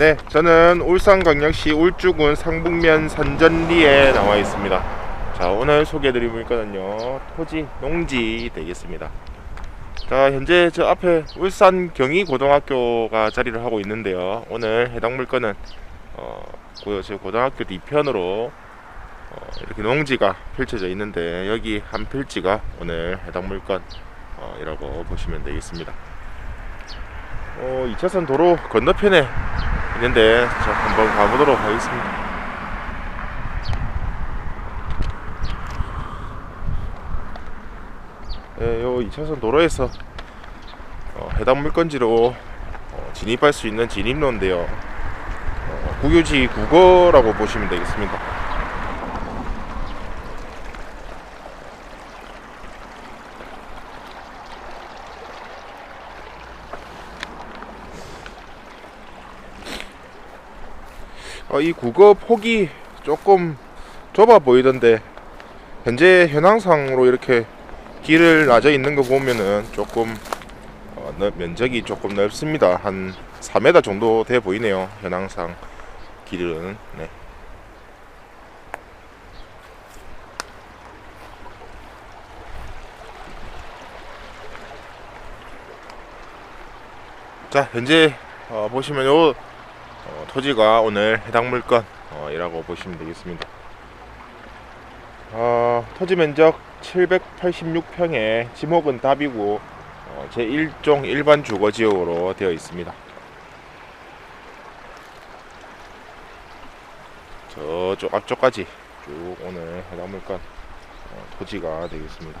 네, 저는 울산광역시 울주군 상북면 산전리에 나와 있습니다. 자, 오늘 소개해드릴 물건은요, 토지, 농지 되겠습니다. 자, 현재 저 앞에 울산 경희고등학교가 자리를 하고 있는데요. 오늘 해당 물건은 어, 고, 저 고등학교 뒤편으로 어, 이렇게 농지가 펼쳐져 있는데 여기 한 필지가 오늘 해당 물건이라고 보시면 되겠습니다. 어, 2차선 도로 건너편에 있는데 자 한번 가보도록 하겠습니다. 예, 요 2차선 도로에서 어, 해당 물건지로 어, 진입할 수 있는 진입로인데요. 어, 국유지 국어라고 보시면 되겠습니다. 어, 이 국어 폭이 조금 좁아 보이던데 현재 현황상으로 이렇게 길을 나져 있는 거 보면은 조금 어, 넓- 면적이 조금 넓습니다. 한 4m 정도 돼 보이네요. 현황상 길은 네. 자 현재 어, 보시면 요 어, 토지가 오늘 해당 물건이라고 보시면 되겠습니다. 어, 토지 면적 786평에 지목은 답이고 어, 제1종 일반 주거 지역으로 되어 있습니다. 저쪽 앞쪽까지 쭉 오늘 해당 물건 어, 토지가 되겠습니다.